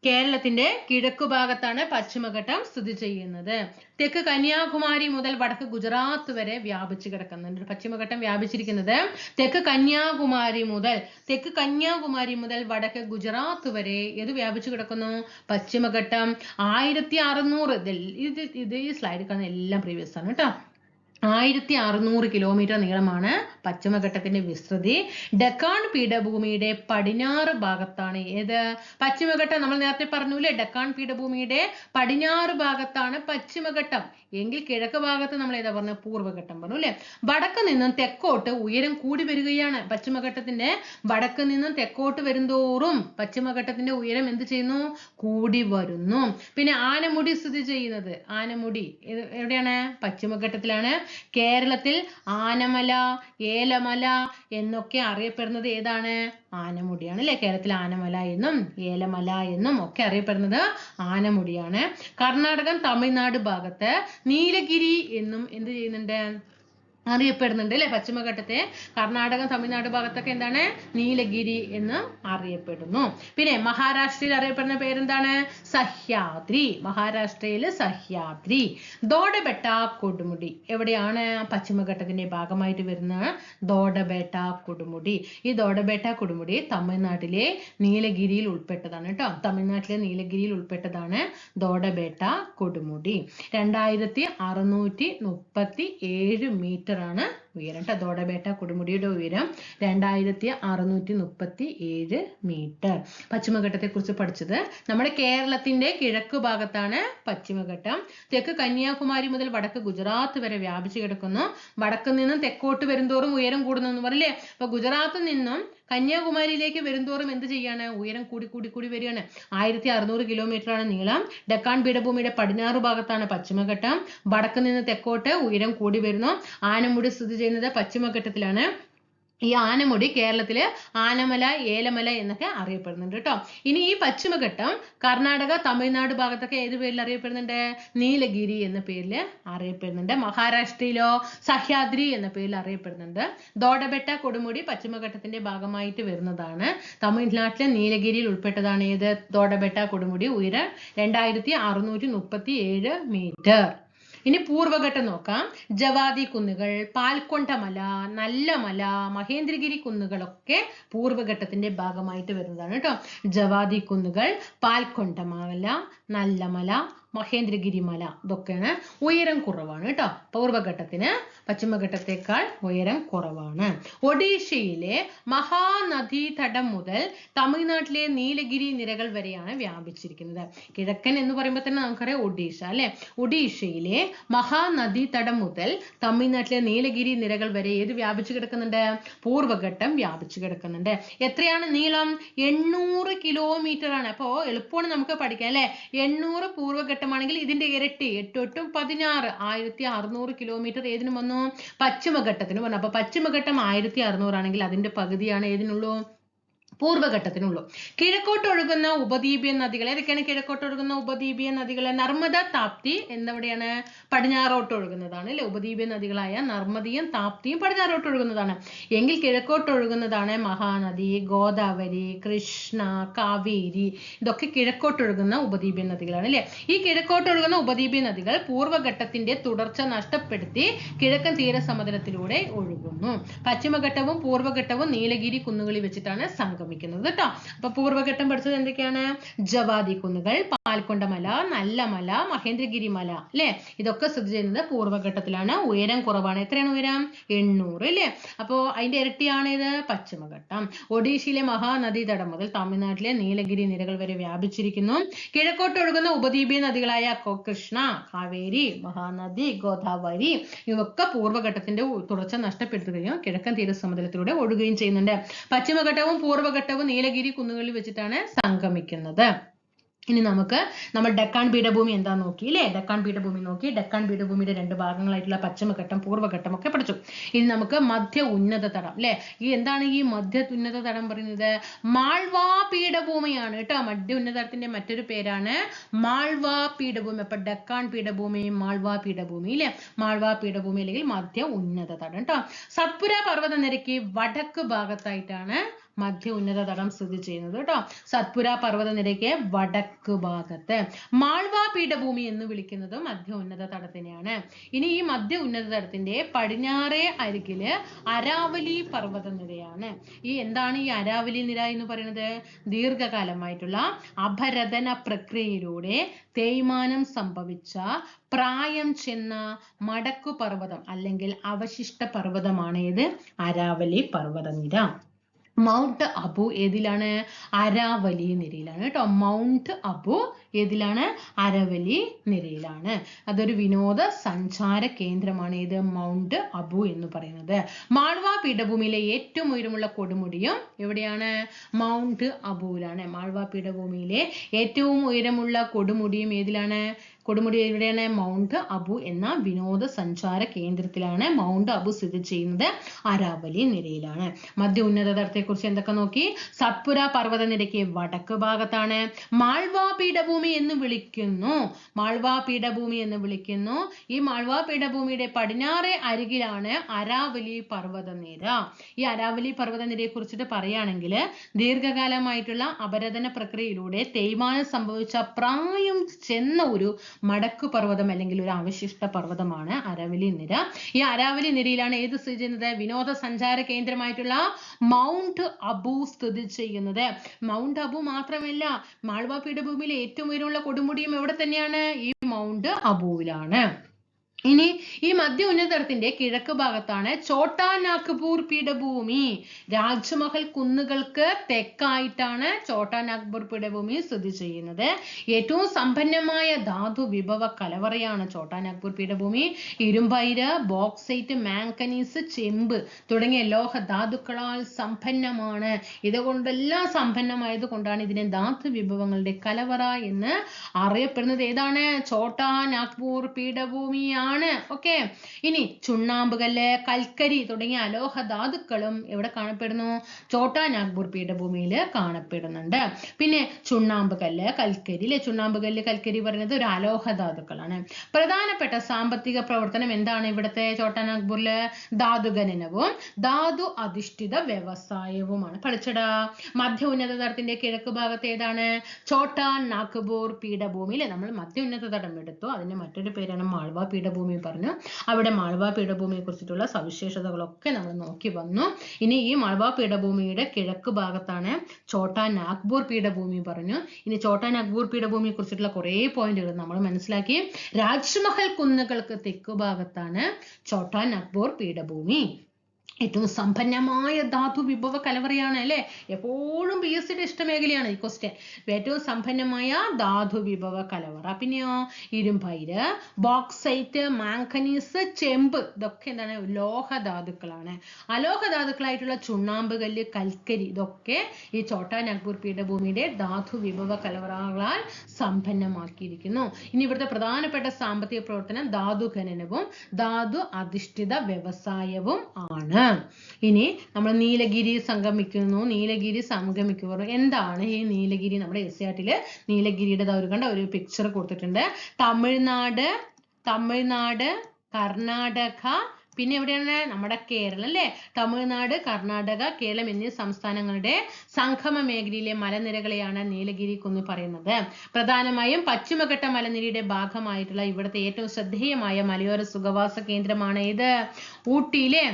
കേരളത്തിന്റെ കിഴക്കു ഭാഗത്താണ് പശ്ചിമഘട്ടം സ്ഥിതി ചെയ്യുന്നത്. തെക്ക് കന്യാകുമാരി മുതൽ വടക്ക് ഗുജറാത്ത് വരെ വ്യാപിച്ചു കിടക്കുന്നുണ്ട്. പശ്ചിമഘട്ടം വ്യാപിച്ചിരിക്കുന്നത് തെക്ക് കന്യാകുമാരി മുതൽ തെക്ക് കന്യാകുമാരി മുതൽ വടക്ക് ഗുജറാത്ത് വരെ ഏത് വ്യാപിച്ചു കിടക്കുന്നു? പശ്ചിമഘട്ടം ആയിരത്തി അറുന്നൂറ്. ഇത് ഇത് ഈ സ്ലൈഡിൽ കാണുന്ന എല്ലാം പ്രീവിയസ് ആണ് കേട്ടോ. ആയിരത്തി അറുന്നൂറ് കിലോമീറ്റർ നീളമാണ് പശ്ചിമഘട്ടത്തിന്റെ വിസ്തൃതി. ഡക്കാൻ പീഠഭൂമിയുടെ പടിഞ്ഞാറ് ഭാഗത്താണ് ഏത്? പശ്ചിമഘട്ടം നമ്മൾ നേരത്തെ പറഞ്ഞൂല്ലേ? ഡക്കാൻ പീഠഭൂമിയുടെ പടിഞ്ഞാറ് ഭാഗത്താണ് പശ്ചിമഘട്ടം. എങ്കിൽ കിഴക്ക് ഭാഗത്ത് നമ്മൾ ഏതാ പറഞ്ഞ പൂർവഘട്ടം പറഞ്ഞു അല്ലെ? വടക്ക് നിന്നും തെക്കോട്ട് ഉയരം കൂടി വരികയാണ് പശ്ചിമഘട്ടത്തിന്റെ. വടക്ക് നിന്നും തെക്കോട്ട് വരുന്തോറും പശ്ചിമഘട്ടത്തിന്റെ ഉയരം എന്ത് ചെയ്യുന്നു? കൂടി വരുന്നു. പിന്നെ ആനമുടി സ്ഥിതി ചെയ്യുന്നത്? ആനമുടി. എവിടെയാണ്? പശ്ചിമഘട്ടത്തിലാണ്. കേരളത്തിൽ ആനമല ഏലമല എന്നൊക്കെ അറിയപ്പെടുന്നത് ഏതാണ്? ആനമുടിയാണ് അല്ലെ? കേരളത്തിൽ ആനമല എന്നും ഏലമല എന്നും ഒക്കെ അറിയപ്പെടുന്നത് ആനമുടിയാണ്. കർണാടകം തമിഴ്നാട് ഭാഗത്ത് നീലഗിരി എന്നും എന്ത് ചെയ്യുന്നുണ്ട്? അറിയപ്പെടുന്നുണ്ട് അല്ലെ? പശ്ചിമഘട്ടത്തെ കർണാടക തമിഴ്നാട് ഭാഗത്തൊക്കെ എന്താണ്? നീലഗിരി എന്ന് അറിയപ്പെടുന്നു. പിന്നെ മഹാരാഷ്ട്രയിൽ അറിയപ്പെടുന്ന പേരെന്താണ്? സഹ്യാദ്രി. മഹാരാഷ്ട്രയിൽ സഹ്യാദ്രി. ദോഡബെട്ട കൊടുമുടി എവിടെയാണ് പശ്ചിമഘട്ടത്തിന്റെ ഭാഗമായിട്ട് വരുന്ന ദോഡബേട്ട കൊടുമുടി ഈ ദോഡബേട്ട കൊടുമുടി തമിഴ്നാട്ടിലെ നീലഗിരിയിൽ ഉൾപ്പെട്ടതാണ് കേട്ടോ. തമിഴ്നാട്ടിലെ നീലഗിരിയിൽ ഉൾപ്പെട്ടതാണ് ദോഡബേട്ട കൊടുമുടി രണ്ടായിരത്തി അറുന്നൂറ്റി മുപ്പത്തി ഏഴ് മീറ്റർ ആണ്. ഉയരം കേട്ടോ ദോഡബേട്ട കൊടുമുടിയുടെ ഉയരം രണ്ടായിരത്തി അറുന്നൂറ്റി മുപ്പത്തി ഏഴ് മീറ്റർ. പശ്ചിമഘട്ടത്തെ കുറിച്ച് പഠിച്ചത് നമ്മുടെ കേരളത്തിന്റെ കിഴക്ക് ഭാഗത്താണ് പശ്ചിമഘട്ടം. തെക്ക് കന്യാകുമാരി മുതൽ വടക്ക് ഗുജറാത്ത് വരെ വ്യാപിച്ചു കിടക്കുന്നു. വടക്ക് നിന്നും തെക്കോട്ട് വരുംതോറും ഉയരം കൂടുന്നു എന്ന് പറയില്ലേ അപ്പൊ ഗുജറാത്തിൽ നിന്നും കന്യാകുമാരിയിലേക്ക് വരുംതോറും എന്ത് ചെയ്യാണ്? ഉയരം കൂടി കൂടി കൂടി വരികയാണ്. ആയിരത്തി അറുന്നൂറ് കിലോമീറ്റർ ആണ് നീളം. ഡക്കാൻ പീഠഭൂമിയുടെ പടിഞ്ഞാറ് ഭാഗത്താണ് പശ്ചിമഘട്ടം. വടക്ക് നിന്ന് തെക്കോട്ട് ഉയരം കൂടി വരുന്നു. ആനമുടി സ്ഥിതി ചെയ്യുന്നത് പശ്ചിമഘട്ടത്തിലാണ്. ഈ ആനമുടി കേരളത്തിൽ ആനമല ഏലമല എന്നൊക്കെ അറിയപ്പെടുന്നുണ്ട് കേട്ടോ. ഇനി ഈ പശ്ചിമഘട്ടം കർണാടക തമിഴ്നാട് ഭാഗത്തൊക്കെ ഏത് പേരിൽ അറിയപ്പെടുന്നുണ്ട്? നീലഗിരി എന്ന പേരിൽ അറിയപ്പെടുന്നുണ്ട്. മഹാരാഷ്ട്രയിലോ സഹ്യാദ്രി എന്ന പേരിൽ അറിയപ്പെടുന്നുണ്ട്. ദോഡബെട്ട കൊടുമുടി പശ്ചിമഘട്ടത്തിന്റെ ഭാഗമായിട്ട് വരുന്നതാണ്. തമിഴ്നാട്ടിലെ നീലഗിരിയിൽ ഉൾപ്പെട്ടതാണ് ഏത്? ദോഡബെട്ട കൊടുമുടി ഉയരം രണ്ടായിരത്തി അറുന്നൂറ്റി മുപ്പത്തി ഏഴ് മീറ്റർ. ഇനി പൂർവഘട്ടം നോക്കാം. ജവാദി കുന്നുകൾ പാൽക്കൊണ്ട മല നല്ല മല മഹേന്ദ്രഗിരി കുന്നുകളൊക്കെ പൂർവഘട്ടത്തിന്റെ ഭാഗമായിട്ട് വരുന്നതാണ് കേട്ടോ. ജവാദി കുന്നുകൾ പാൽക്കൊണ്ട മല നല്ല മല മഹേന്ദ്രഗിരി മല ഇതൊക്കെയാണ്. ഉയരം കുറവാണ് കേട്ടോ. പൂർവഘട്ടത്തിന് പശ്ചിമഘട്ടത്തെക്കാൾ ഉയരം കുറവാണ്. ഒഡീഷയിലെ മഹാനദീതടം മുതൽ തമിഴ്നാട്ടിലെ നീലഗിരി നിരകൾ വരെയാണ് വ്യാപിച്ചിരിക്കുന്നത്. കിഴക്കൻ എന്ന് പറയുമ്പോൾ തന്നെ നമുക്കറിയാം ഒഡീഷ അല്ലെ? ഒഡീഷയിലെ മഹാനദീതടം മുതൽ തമിഴ്നാട്ടിലെ നീലഗിരി നിരകൾ വരെ ഏത് വ്യാപിച്ചു കിടക്കുന്നുണ്ട്? പൂർവഘട്ടം വ്യാപിച്ചു കിടക്കുന്നുണ്ട്. എത്രയാണ് നീളം? എണ്ണൂറ് കിലോമീറ്റർ ആണ് അപ്പോ എളുപ്പമാണ് നമുക്ക് പഠിക്കാം അല്ലെ? എണ്ണൂറ് പൂർവഘട്ടമാണെങ്കിൽ ഇതിന്റെ ഇരട്ടി എട്ട് എട്ടും പതിനാറ്. ആയിരത്തി അറുന്നൂറ് കിലോമീറ്റർ ഏതിനും വന്നു? പശ്ചിമഘട്ടത്തിന് വന്നു. അപ്പൊ പശ്ചിമഘട്ടം ആയിരത്തി അറുന്നൂറാണെങ്കിൽ അതിന്റെ പകുതിയാണ് ഏതിനുള്ളൂ? പൂർവഘട്ടത്തിനുള്ളൂ. കിഴക്കോട്ടൊഴുകുന്ന ഉപദ്വീപിയൻ ഉപദ്വീപീയ നദികൾ ഏതൊക്കെയാണ് കിഴക്കോട്ടൊഴുകുന്ന ഉപദ്വീപിയൻ ഉപദ്വീപീയ നദികൾ നർമ്മദ താപ്തി എന്നിവിടെയാണ് പടിഞ്ഞാറോട്ട് ഒഴുകുന്നതാണ് അല്ലെ? ഉപദ്വീപിയൻ നദികളായ നർമ്മദിയും താപ്തിയും പടിഞ്ഞാറോട്ട് ഒഴുകുന്നതാണ് എങ്കിൽ കിഴക്കോട്ടൊഴുകുന്നതാണ് മഹാനദി ഗോദാവരി കൃഷ്ണ കാവേരി. ഇതൊക്കെ കിഴക്കോട്ടൊഴുകുന്ന ഉപദ്വീപിയൻ ഉപദ്വീപീയ നദികളാണ് അല്ലെ? ഈ കിഴക്കോട്ടൊഴുകുന്ന ഉപദ്വീപിയൻ ഉപദ്വീപീയ നദികൾ പൂർവഘട്ടത്തിന്റെ തുടർച്ച നഷ്ടപ്പെടുത്തി കിഴക്കൻ തീരസമതലത്തിലൂടെ ഒഴുകുന്നു. പശ്ചിമഘട്ടവും പൂർവഘട്ടവും നീലഗിരി കുന്നുകളിൽ വെച്ചിട്ടാണ് സംഗമിക്കുന്നത് കേട്ടോ. അപ്പൊ പൂർവഘട്ടം പഠിച്ചത് എന്തൊക്കെയാണ്? ജവാദി കുന്നുകൾ പാൽക്കൊണ്ട മല നല്ല മല മഹേന്ദ്രഗിരി മല അല്ലെ? ഇതൊക്കെ സ്ഥിതി ചെയ്യുന്നത് പൂർവഘട്ടത്തിലാണ്. ഉയരം കുറവാണ്. എത്രയാണ് ഉയരം? എണ്ണൂറ് അല്ലെ? അപ്പോ അതിന്റെ ഇരട്ടിയാണ് ഇത് പശ്ചിമഘട്ടം. ഒഡീഷയിലെ മഹാനദീതടം മുതൽ തമിഴ്നാട്ടിലെ നീലഗിരി നിരകൾ വരെ വ്യാപിച്ചിരിക്കുന്നു. കിഴക്കോട്ട് ഒഴുകുന്ന ഉപദ്വീപീയ നദികളായ കൃഷ്ണ കാവേരി മഹാനദി ഗോദാവരി ഇവയൊക്കെ പൂർവഘട്ടത്തിന്റെ തുടർച്ച നഷ്ടപ്പെടുത്തുകയും കിഴക്കൻ തീരസമുദ്രത്തിലൂടെ ഒഴുകുകയും ചെയ്യുന്നുണ്ട്. പശ്ചിമഘട്ടവും പൂർവഘട്ടവും നീലഗിരി കുന്നുകളിൽ വെച്ചിട്ടാണ് സംഗമിക്കുന്നത്. ഇനി നമുക്ക് നമ്മൾ ഡെക്കാൻ പീഠഭൂമി എന്താ നോക്കി അല്ലേ ഡെക്കാൻ പീഠഭൂമി നോക്കി. ഡെക്കാൻ പീഠഭൂമിയുടെ രണ്ട് ഭാഗങ്ങളായിട്ടുള്ള പശ്ചിമഘട്ടം പൂർവഘട്ടം ഒക്കെ പഠിച്ചു. ഇനി നമുക്ക് മധ്യ ഉന്നത തടം അല്ലേ ഈ എന്താണ് ഈ മധ്യ ഉന്നത തടം പറയുന്നത്? മാൾവാ പീഠഭൂമിയാണ് കേട്ടോ. മധ്യ ഉന്നതത്തിന്റെ മറ്റൊരു പേരാണ് മാൾവാ പീഠഭൂമി. അപ്പൊ ഡെക്കാൻ പീഠഭൂമി മാൾവാ പീഠഭൂമി അല്ലേ മാൾവാ പീഠഭൂമി അല്ലെങ്കിൽ മധ്യ ഉന്നത തടം കേട്ടോ. സത്പുര പർവത നിരക്ക് വടക്ക് ഭാഗത്തായിട്ടാണ് മധ്യ ഉന്നത തടം സ്ഥിതി ചെയ്യുന്നത് കേട്ടോ. സത്പുര പർവത നിരയ്ക്ക് വടക്ക് ഭാഗത്ത്. മാൾവ പീഠഭൂമി എന്ന് വിളിക്കുന്നത് മധ്യ ഉന്നത തടത്തിനെയാണ് ഇനി ഈ മധ്യ ഉന്നത തടത്തിന്റെ പടിഞ്ഞാറേ അരികിൽ അരാവലി പർവത നിരയാണ് ഈ എന്താണ് ഈ അരാവലി നിര എന്ന് പറയുന്നത്? ദീർഘകാലമായിട്ടുള്ള അപരതന പ്രക്രിയയിലൂടെ തേയ്മാനം സംഭവിച്ച പ്രായം ചെന്ന മടക്കു പർവതം അല്ലെങ്കിൽ അവശിഷ്ട പർവതമാണ് ഇത് അരാവലി പർവതനിര. മൗണ്ട് അബു ഏതിലാണ്? അരാവലി നിരയിലാണ് കേട്ടോ. മൗണ്ട് അബു ഏതിലാണ്? അരവലി നിരയിലാണ്. അതൊരു വിനോദ സഞ്ചാര കേന്ദ്രമാണ് ഇത് മൗണ്ട് അബു എന്ന് പറയുന്നത്. മാൾവ പീഠഭൂമിയിലെ ഏറ്റവും ഉയരമുള്ള കൊടുമുടിയും എവിടെയാണ്? മൗണ്ട് അബുവിലാണ് മാൾവ പീഠഭൂമിയിലെ ഏറ്റവും ഉയരമുള്ള കൊടുമുടിയും ഏതിലാണ്? കൊടുമുടി എവിടെയാണ്? മൗണ്ട് അബു എന്ന വിനോദ സഞ്ചാര കേന്ദ്രത്തിലാണ് മൗണ്ട് അബു സ്ഥിതി ചെയ്യുന്നത്. അരാവലി നിരയിലാണ്. മധ്യ ഉന്നതതലത്തെ കുറിച്ച് എന്തൊക്കെ നോക്കി? സത്പുര പർവത നിരയ്ക്ക് വടക്ക് ഭാഗത്താണ്. മാൾവാ പീഠഭൂമി എന്ന് വിളിക്കുന്നു. മാൾവാ പീഠഭൂമി എന്ന് വിളിക്കുന്നു. ഈ മാൾവാ പീഠഭൂമിയുടെ പടിഞ്ഞാറേ അരികിലാണ് അരാവലി പർവത നിര ഈ അരാവലി പർവത നിരയെ കുറിച്ചിട്ട് പറയുകയാണെങ്കിൽ ദീർഘകാലമായിട്ടുള്ള അപരദന പ്രക്രിയയിലൂടെ തേയ്മാനം സംഭവിച്ച പ്രായം ചെന്ന ഒരു മടക്കു പർവതം അല്ലെങ്കിൽ ഒരു അവശിഷ്ട പർവതമാണ് അരാവലി നിര. ഈ അരാവലി നിരയിലാണ് ഏത് സ്ഥിതി ചെയ്യുന്നത്? വിനോദസഞ്ചാര കേന്ദ്രമായിട്ടുള്ള മൗണ്ട് അബു സ്ഥിതി ചെയ്യുന്നത്. മൗണ്ട് അബു മാത്രമല്ല മാൾവ പീഠഭൂമിയിലെ ഏറ്റവും ഉയരമുള്ള കൊടുമുടിയും എവിടെ തന്നെയാണ്? ഈ മൗണ്ട് അബുവിലാണ്. ഇനി ഈ മധ്യ ഉന്നതത്തിന്റെ കിഴക്ക് ഭാഗത്താണ് ചോട്ടാ നാഗ്പൂർ പീഠഭൂമി. രാജ്മഹൽ കുന്നുകൾക്ക് തെക്കായിട്ടാണ് ചോട്ടാ നാഗ്പൂർ പീഠഭൂമി സ്ഥിതി ചെയ്യുന്നത്. ഏറ്റവും സമ്പന്നമായ ധാതു വിഭവ കലവറയാണ് ചോട്ടാ നാഗ്പൂർ പീഠഭൂമി. ഇരുമ്പൈര് ബോക്സൈറ്റ് മാങ്കനീസ് ചെമ്പ് തുടങ്ങിയ ലോഹ ധാതുക്കളാൽ സമ്പന്നമാണ്. ഇതുകൊണ്ടെല്ലാം സമ്പന്നമായത് കൊണ്ടാണ് ഇതിനെ ധാതു വിഭവങ്ങളുടെ കലവറ എന്ന് അറിയപ്പെടുന്നത്. ഏതാണ്? ചോട്ടാ നാഗ്പൂർ പീഠഭൂമിയാണ്. ഓക്കെ ഇനി ചുണ്ണാമ്പുകല്ല് കൽക്കരി തുടങ്ങിയ അലോഹ ധാതുക്കളും എവിടെ കാണപ്പെടുന്നു? ചോട്ടാ നാഗ്പൂർ പീഠഭൂമിയിൽ കാണപ്പെടുന്നുണ്ട്. പിന്നെ ചുണ്ണാമ്പ് കല്ല് കൽക്കരി അല്ലെ ചുണ്ണാമ്പ് കല്ല് കൽക്കരി പറയുന്നത് ഒരു അലോഹ ധാതുക്കളാണ്. പ്രധാനപ്പെട്ട സാമ്പത്തിക പ്രവർത്തനം എന്താണ് ഇവിടുത്തെ ചോട്ടാ നാഗ്പൂരിൽ ധാതു ഖനനവും ധാതു അധിഷ്ഠിത വ്യവസായവുമാണ്. പഠിച്ചടാ. മധ്യ ഉന്നത തടത്തിന്റെ കിഴക്ക് ഭാഗത്ത് ഏതാണ്? ചോട്ടാ നാഗ്പൂർ പീഠഭൂമി അല്ലെ നമ്മൾ മധ്യ ഉന്നത തടം എടുത്തു. അതിന്റെ മറ്റൊരു പേരാണ് മാൾവ പീഠഭൂമി. പീഠഭൂമി പറഞ്ഞു. അവിടെ മാൾവ പീഠഭൂമിയെ കുറിച്ചിട്ടുള്ള സവിശേഷതകളൊക്കെ നമ്മൾ നോക്കി വന്നു. ഇനി ഈ മാൾവ പീഠഭൂമിയുടെ കിഴക്ക് ഭാഗത്താണ് ചോട്ടാ നാഗ്പൂർ പീഠഭൂമി പറഞ്ഞു. ഇനി ചോട്ടാ നാഗ്പൂർ പീഠഭൂമിയെ കുറിച്ചിട്ടുള്ള കുറേ പോയിന്റുകൾ നമ്മൾ മനസ്സിലാക്കി. രാജ്മഹൽ കുന്നുകൾക്ക് തെക്ക് ഭാഗത്താണ് ചോട്ടാ നാഗ്പൂർ പീഠഭൂമി. ഏറ്റവും സമ്പന്നമായ ധാതു വിഭവ കലവറയാണ് അല്ലെ? എപ്പോഴും പി എസ് സിയുടെ ഇഷ്ടമേഖലയാണ് ഈ ക്വസ്റ്റ്യൻ ഏറ്റവും സമ്പന്നമായ ധാതു വിഭവ കലവറ. പിന്നെയോ ഇരുമ്പയിര് ബോക്സൈറ്റ് മാങ്കനീസ് ചെമ്പ് ഇതൊക്കെ എന്താണ്? ലോഹ ധാതുക്കളാണ്. അലോഹ ധാതുക്കളായിട്ടുള്ള ചുണ്ണാമ്പ് കല്ല് കൽക്കരി ഇതൊക്കെ ഈ ചോട്ടാ നാഗ്പൂർ പീഠഭൂമിയുടെ ധാതു വിഭവ കലവറകളാൽ സമ്പന്നമാക്കിയിരിക്കുന്നു. ഇനി ഇവിടുത്തെ പ്രധാനപ്പെട്ട സാമ്പത്തിക പ്രവർത്തനം ധാതു ഖനനവും ധാതു അധിഷ്ഠിത വ്യവസായവും ആണ്. ഇനി നമ്മൾ നീലഗിരി സംഗമിക്കുന്നു. നീലഗിരി സംഗമിക്കുക എന്താണ് ഈ നീലഗിരി? നമ്മുടെ എസ് ആർട്ടിൽ നീലഗിരിയുടെ ദാ ഒരു കണ്ട ഒരു പിക്ചർ കൊടുത്തിട്ടുണ്ട്. തമിഴ്നാട് തമിഴ്നാട് കർണാടക പിന്നെ എവിടെയാണ്? നമ്മുടെ കേരളം അല്ലേ? തമിഴ്നാട് കർണാടക കേരളം എന്നീ സംസ്ഥാനങ്ങളുടെ സംഗമ മേഖലയിലെ മലനിരകളെയാണ് നീലഗിരി കുന്ന് പറയുന്നത്. പ്രധാനമായും പശ്ചിമഘട്ട മലനിരയുടെ ഭാഗമായിട്ടുള്ള ഇവിടുത്തെ ഏറ്റവും ശ്രദ്ധേയമായ മലയോര സുഖവാസ കേന്ദ്രമാണ് ഇത് ഊട്ടിയിലെ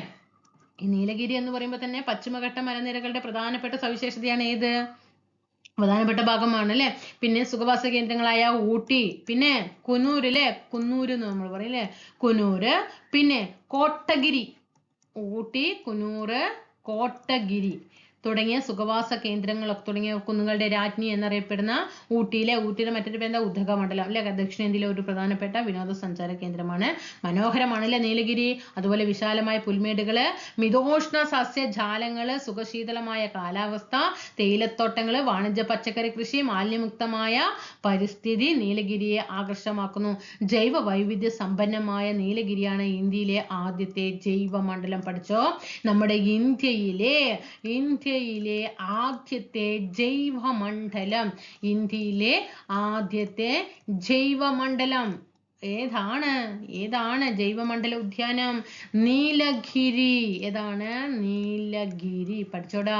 ഈ നീലഗിരി എന്ന് പറയുമ്പോൾ തന്നെ പശ്ചിമഘട്ട മലനിരകളുടെ പ്രധാനപ്പെട്ട സവിശേഷതയാണ് ഏത്? പ്രധാനപ്പെട്ട ഭാഗമാണ് അല്ലെ? പിന്നെ സുഖവാസ കേന്ദ്രങ്ങളായ ഊട്ടി പിന്നെ കുനൂര് അല്ലെ? കുന്നൂര് എന്ന് നമ്മൾ പറയും അല്ലെ? കുന്നൂര് പിന്നെ കോട്ടഗിരി. ഊട്ടി കുന്നൂര് കോട്ടഗിരി. തുടങ്ങിയ സുഖവാസ കേന്ദ്രങ്ങളൊക്കെ തുടങ്ങിയ കുന്നുകളുടെ രാജ്ഞി എന്നറിയപ്പെടുന്ന ഊട്ടിയിലെ ഊട്ടിയുടെ മറ്റൊരു പേര് എന്താ ഉദകമണ്ഡലം അല്ലെ? ദക്ഷിണേന്ത്യയിലെ ഒരു പ്രധാനപ്പെട്ട വിനോദസഞ്ചാര കേന്ദ്രമാണ്. മനോഹരമാണ് അല്ലെ നീലഗിരി? അതുപോലെ വിശാലമായ പുൽമേടുകൾ മിതോഷ്ണ സസ്യജാലങ്ങൾ സുഖശീതളമായ കാലാവസ്ഥ തേയിലത്തോട്ടങ്ങൾ വാണിജ്യ പച്ചക്കറി കൃഷി മാലിന്യമുക്തമായ പരിസ്ഥിതി നീലഗിരിയെ ആകർഷമാക്കുന്നു ജൈവ വൈവിധ്യ സമ്പന്നമായ നീലഗിരിയാണ് ഇന്ത്യയിലെ ആദ്യത്തെ ജൈവ മണ്ഡലം പഠിച്ചോ? നമ്മുടെ ഇന്ത്യയിലെ ഇന്ത്യയിലെ ആദ്യത്തെ ജൈവമണ്ഡലം. ഇന്ത്യയിലെ ആദ്യത്തെ ജൈവമണ്ഡലം. ഏതാണ്? ഏതാണ് ജൈവമണ്ഡല ഉദ്യാനം? നീലഗിരി. ഏതാണ്? നീലഗിരി. പഠിച്ചോടാ.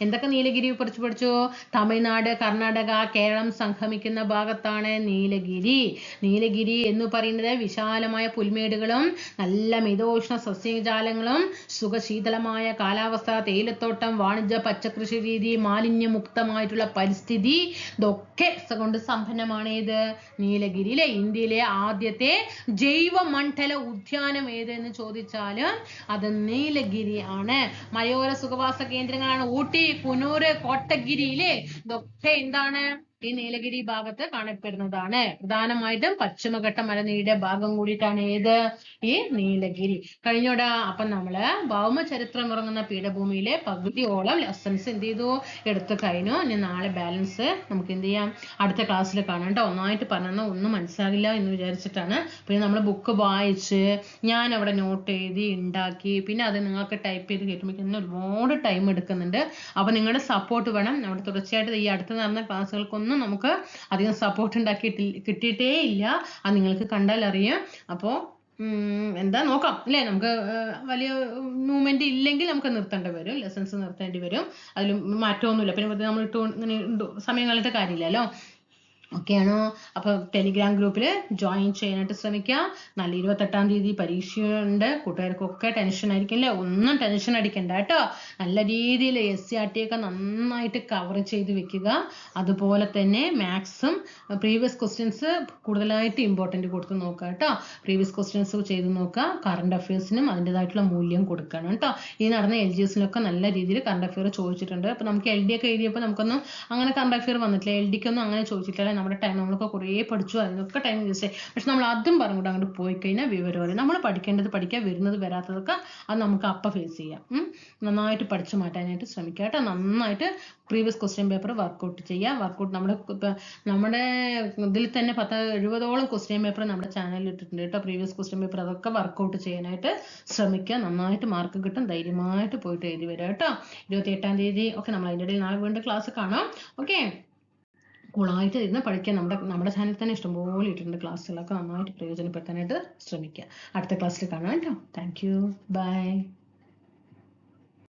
എന്തൊക്കെ നീലഗിരി പഠിച്ചു പഠിച്ചു? തമിഴ്നാട് കർണാടക കേരളം സംഗമിക്കുന്ന ഭാഗത്താണ് നീലഗിരി. നീലഗിരി എന്ന് പറയുന്നത് വിശാലമായ പുൽമേടുകളും നല്ല മിതോഷ്ണ സസ്യജാലങ്ങളും സുഖശീതളമായ കാലാവസ്ഥ തേയിലത്തോട്ടം വാണിജ്യ പച്ചക്കൃഷി രീതി മാലിന്യമുക്തമായിട്ടുള്ള പരിസ്ഥിതി ഇതൊക്കെ കൊണ്ട് സമ്പന്നമാണ് ഏത് നീലഗിരിയിലെ ഇന്ത്യയിലെ ആദ്യത്തെ ജൈവമണ്ഡല ഉദ്യാനം ഏതെന്ന് ചോദിച്ചാൽ അത് നീലഗിരി ആണ് മലയോര സുഖവാസ കേന്ദ്രങ്ങളാണ് ഊട്ടി കുനൂര് കോട്ടഗിരിയിലെ. ഇതൊക്കെ എന്താണ്? ഈ നീലഗിരി ഭാഗത്ത് കാണപ്പെടുന്നതാണ്. പ്രധാനമായിട്ടും പശ്ചിമഘട്ട മലനിരയുടെ ഭാഗം കൂടിയിട്ടാണ് ഏത്? ഈ നീലഗിരി. കഴിഞ്ഞോടാ അപ്പൊ നമ്മൾ ഭൗമചരിത്രം ഇറങ്ങുന്ന പീഠഭൂമിയിലെ പകുതിയോളം ലെസൺസ് എന്ത് ചെയ്തു? എടുത്തു കഴിഞ്ഞു. ഇനി നാളെ ബാലൻസ് നമുക്ക് എന്ത് ചെയ്യാം? അടുത്ത ക്ലാസ്സിൽ കാണാം കേട്ടോ. ഒന്നായിട്ട് പറഞ്ഞാൽ ഒന്നും മനസ്സിലാകില്ല എന്ന് വിചാരിച്ചിട്ടാണ്. പിന്നെ നമ്മൾ ബുക്ക് വായിച്ച് ഞാൻ അവിടെ നോട്ട് എഴുതി ഉണ്ടാക്കി പിന്നെ അത് നിങ്ങൾക്ക് ടൈപ്പ് ചെയ്ത് കേൾക്കുമ്പോഴേക്കും ഒരുപാട് ടൈം എടുക്കുന്നുണ്ട്. അപ്പൊ നിങ്ങളുടെ സപ്പോർട്ട് വേണം. നമ്മുടെ തുടർച്ചയായിട്ട് ഈ അടുത്ത് നടന്ന ക്ലാസ്സുകൾക്കൊന്നും നമുക്ക് അധികം സപ്പോർട്ട് ഉണ്ടാക്കി കിട്ടിയിട്ടേ ഇല്ല. അത് നിങ്ങൾക്ക് കണ്ടാൽ അറിയാം. അപ്പോൾ എന്താ നോക്കാം അല്ലേ? നമുക്ക് വലിയ മൂവ്മെന്റ് ഇല്ലെങ്കിൽ നമുക്ക് നിർത്തേണ്ടി വരും. ലെസൺസ് നിർത്തേണ്ടി വരും. അതിൽ മാറ്റമൊന്നുമില്ല. പിന്നെ നമ്മൾ ഇട്ട് ഇങ്ങനെ സമയം കാര്യമില്ലല്ലോ. ഓക്കെ ആണോ അപ്പൊ ടെലിഗ്രാം ഗ്രൂപ്പിൽ ജോയിൻ ചെയ്യാനായിട്ട് ശ്രമിക്കുക നല്ല ഇരുപത്തെട്ടാം തീയതി പരീക്ഷയുണ്ട്. കൂട്ടുകാർക്കൊക്കെ ടെൻഷൻ ആയിരിക്കും അല്ലേ ഒന്നും ടെൻഷൻ അടിക്കണ്ട കേട്ടോ. നല്ല രീതിയിൽ എസ് സി ആർ ടി ഒക്കെ നന്നായിട്ട് കവർ ചെയ്ത് വെക്കുക. അതുപോലെ തന്നെ മാത്സും പ്രീവിയസ് ക്വസ്റ്റ്യൻസ് കൂടുതലായിട്ട് ഇമ്പോർട്ടന്റ് കൊടുത്ത് നോക്കുക കേട്ടോ. പ്രീവിയസ് ക്വസ്റ്റ്യൻസ് ചെയ്ത് നോക്കുക. കറണ്ട് അഫയേഴ്സിനും അതിന്റെതായിട്ടുള്ള മൂല്യം കൊടുക്കണം കേട്ടോ. ഈ നടന്ന എൽ ജി എസിനൊക്കെ നല്ല രീതിയിൽ കറണ്ട് അഫയർ ചോദിച്ചിട്ടുണ്ട്. അപ്പോൾ നമുക്ക് എൽ ഡി ഒക്കെ എഴുതിയപ്പോൾ നമുക്കൊന്നും അങ്ങനെ കറണ്ട് അഫയർ വന്നിട്ടില്ല. എൽ ഡിക്കൊന്നും അങ്ങനെ ചോദിച്ചിട്ടില്ല. നമ്മുടെ ടൈം നമ്മളൊക്കെ കുറേ പഠിച്ചു അതിനൊക്കെ ടൈം യൂസ് ചെയ്യും. പക്ഷെ നമ്മൾ അതും പറഞ്ഞുകൊണ്ട് അങ്ങോട്ട് പോയി കഴിഞ്ഞാൽ വിവരം അറിയാം. നമ്മൾ പഠിക്കേണ്ടത് പഠിക്കുക വരുന്നത് വരാത്തതൊക്കെ അത് നമുക്ക് അപ്പം ഫേസ് ചെയ്യാം. നന്നായിട്ട് പഠിച്ചു മാറ്റാനായിട്ട് ശ്രമിക്കുക കേട്ടോ. നന്നായിട്ട് പ്രീവിയസ് ക്വസ്റ്റ്യൻ പേപ്പർ വർക്കൗട്ട് ചെയ്യുക വർക്കൗട്ട് നമ്മുടെ നമ്മുടെ ഇതിൽ തന്നെ പത്ത് എഴുപതോളം ക്വസ്റ്റ്യൻ പേപ്പർ നമ്മുടെ ചാനലിൽ ഇട്ടിട്ടുണ്ട് കേട്ടോ. പ്രീവിയസ് ക്വസ്റ്റ്യൻ പേപ്പർ അതൊക്കെ വർക്കൗട്ട് ചെയ്യാനായിട്ട് ശ്രമിക്കുക. നന്നായിട്ട് മാർക്ക് കിട്ടും. ധൈര്യമായിട്ട് പോയിട്ട് എഴുതി വരിക കേട്ടോ. ഇരുപത്തി എട്ടാം തീയതി ഒക്കെ നമ്മൾ അതിന്റെ ഇടയിൽ നാളെ വീണ്ടും ക്ലാസ് കാണാം. ഓക്കെ കൂളായിട്ട് ഇരുന്ന് പഠിക്കാൻ നമ്മുടെ നമ്മുടെ ചാനൽ തന്നെ ഇഷ്ടംപോലെ ഇട്ടിട്ടുണ്ട് ക്ലാസ്സുകളൊക്കെ നന്നായിട്ട് പ്രയോജനപ്പെടുത്താനായിട്ട് ശ്രമിക്കുക. അടുത്ത ക്ലാസ്സിൽ കാണാം കേട്ടോ. Thank you by